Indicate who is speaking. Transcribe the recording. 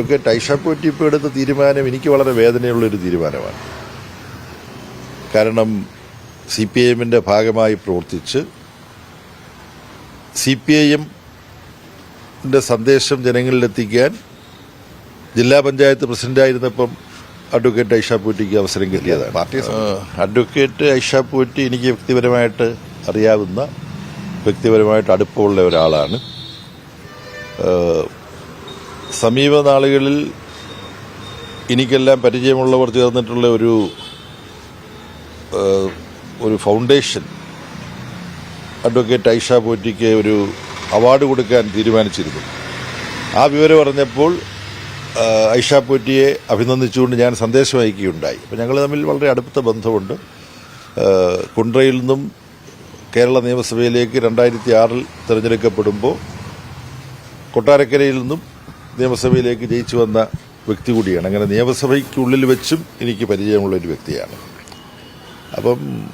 Speaker 1: ഒക്കെ ടൈഷപ്പ് വെട്ടിപ്പ് എടുത്ത തീരുമാനം എനിക്ക് വളരെ വേദനയുള്ളൊരു തീരുമാനമാണ്. കാരണം സി പി ഐ എമ്മിന്റെ ഭാഗമായി പ്രവർത്തിച്ച് സി പി ഐ എമ്മിന്റെ സന്ദേശം ജനങ്ങളിലെത്തിക്കാൻ ജില്ലാ പഞ്ചായത്ത് പ്രസിഡന്റായിരുന്നപ്പം അഡ്വക്കേറ്റ് ഐഷാപ്പൂറ്റിക്ക് അവസരം കിട്ടിയതാണ്. പാർട്ടി അഡ്വക്കേറ്റ് ഐഷാപ്പൂറ്റി എനിക്ക് വ്യക്തിപരമായിട്ട് അറിയാവുന്ന വ്യക്തിപരമായിട്ട് അടുപ്പമുള്ള ഒരാളാണ്. സമീപ നാളുകളിൽ എനിക്കെല്ലാം പരിചയമുള്ളവർ ചേർന്നിട്ടുള്ള ഒരു ഒരു ഫൗണ്ടേഷൻ അഡ്വക്കേറ്റ് ഐഷ പോറ്റിക്ക് ഒരു അവാർഡ് കൊടുക്കാൻ തീരുമാനിച്ചിരുന്നു ആ വിവരം അറിഞ്ഞപ്പോൾ ഐഷ പോറ്റിയെ അഭിനന്ദിച്ചുകൊണ്ട് ഞാൻ സന്ദേശം അയക്കുകയുണ്ടായി. അപ്പോൾ ഞങ്ങൾ തമ്മിൽ വളരെ അടുത്ത ബന്ധമുണ്ട്. കുണ്ട്രയിൽ നിന്നും കേരള നിയമസഭയിലേക്ക് രണ്ടായിരത്തി ആറിൽ തിരഞ്ഞെടുക്കപ്പെടുമ്പോൾ കൊട്ടാരക്കരയിൽ നിന്നും നിയമസഭയിലേക്ക് ജയിച്ചു വന്ന വ്യക്തി കൂടിയാണ്. അങ്ങനെ നിയമസഭയ്ക്കുള്ളിൽ വെച്ചും എനിക്ക് പരിചയമുള്ള ഒരു വ്യക്തിയാണ്. അപ്പം